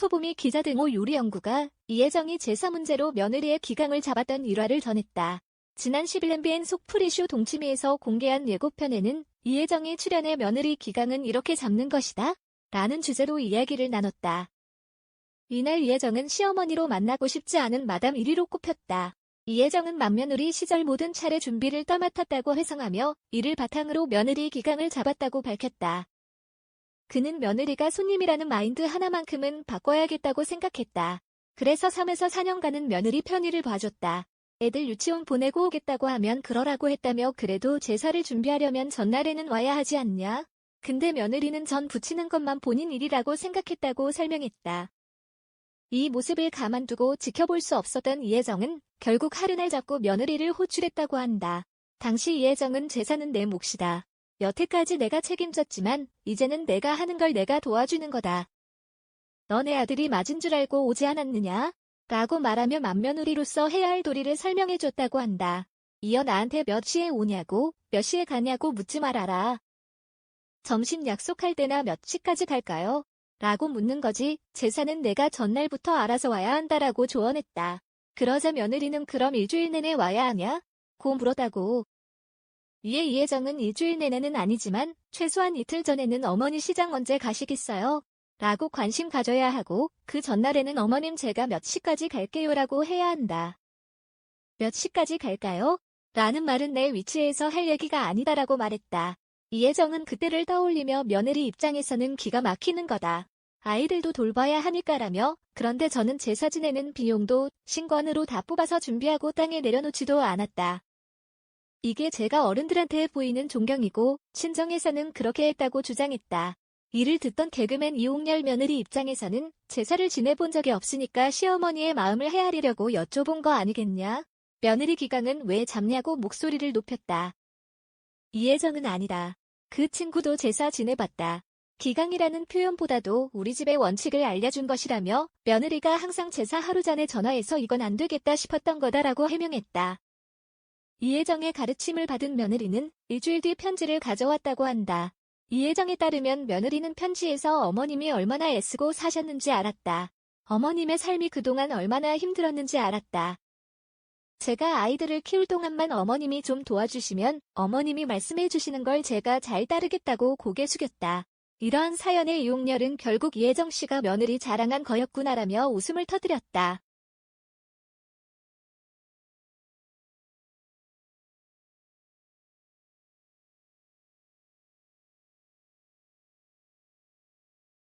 소보미 기자 등호 요리연구가 이혜정이 제사 문제로 며느리의 기강을 잡았던 일화를 전했다. 지난 10일 MBN 속풀이쇼 동치미에서 공개한 예고편에는 이혜정이 출연해 며느리 기강은 이렇게 잡는 것이다. 라는 주제로 이야기를 나눴다. 이날 이혜정은 시어머니로 만나고 싶지 않은 마담 1위로 꼽혔다. 이혜정은 맏며느리 시절 모든 차례 준비를 떠맡았다고 회상하며 이를 바탕으로 며느리 기강을 잡았다고 밝혔다. 그는 며느리가 손님이라는 마인드 하나만큼은 바꿔야겠다고 생각했다. 그래서 3에서 4년간은 며느리 편의를 봐줬다. 애들 유치원 보내고 오겠다고 하면 그러라고 했다며 그래도 제사를 준비하려면 전날에는 와야 하지 않냐? 근데 며느리는 전 부치는 것만 본인 일이라고 생각했다고 설명했다. 이 모습을 가만두고 지켜볼 수 없었던 이혜정은 결국 하루날 잡고 며느리를 호출했다고 한다. 당시 이혜정은 제사는 내 몫이다. 여태까지 내가 책임졌지만 이제는 내가 하는 걸 내가 도와주는 거다. 너네 아들이 맞은 줄 알고 오지 않았느냐? 라고 말하며 맏며느리로서 해야 할 도리를 설명해줬다고 한다. 이어 나한테 몇 시에 오냐고, 몇 시에 가냐고 묻지 말아라. 점심 약속할 때나 몇 시까지 갈까요? 라고 묻는 거지, 제사는 내가 전날부터 알아서 와야 한다라고 조언했다. 그러자 며느리는 그럼 일주일 내내 와야 하냐? 고 물었다고. 이에 이혜정은 일주일 내내는 아니지만 최소한 이틀 전에는 어머니 시장 언제 가시겠어요? 라고 관심 가져야 하고 그 전날에는 어머님 제가 몇 시까지 갈게요 라고 해야 한다. 몇 시까지 갈까요? 라는 말은 내 위치에서 할 얘기가 아니다라고 말했다. 이혜정은 그때를 떠올리며 며느리 입장에서는 기가 막히는 거다. 아이들도 돌봐야 하니까라며 그런데 저는 제사 지내는 비용도 신권으로 다 뽑아서 준비하고 땅에 내려놓지도 않았다. 이게 제가 어른들한테 보이는 존경이고 친정에서는 그렇게 했다고 주장했다. 이를 듣던 개그맨 이홍렬 며느리 입장에서는 제사를 지내본 적이 없으니까 시어머니의 마음을 헤아리려고 여쭤본 거 아니겠냐? 며느리 기강은 왜 잡냐고 목소리를 높였다. 이혜정은 아니다. 그 친구도 제사 지내봤다. 기강이라는 표현보다도 우리 집의 원칙을 알려준 것이라며 며느리가 항상 제사 하루 전에 전화해서 이건 안 되겠다 싶었던 거다라고 해명했다. 이혜정의 가르침을 받은 며느리는 일주일 뒤 편지를 가져왔다고 한다. 이혜정에 따르면 며느리는 편지에서 어머님이 얼마나 애쓰고 사셨는지 알았다. 어머님의 삶이 그동안 얼마나 힘들었는지 알았다. 제가 아이들을 키울 동안만 어머님이 좀 도와주시면 어머님이 말씀해 주시는 걸 제가 잘 따르겠다고 고개 숙였다. 이러한 사연의 이용렬은 결국 이혜정 씨가 며느리 자랑한 거였구나라며 웃음을 터뜨렸다.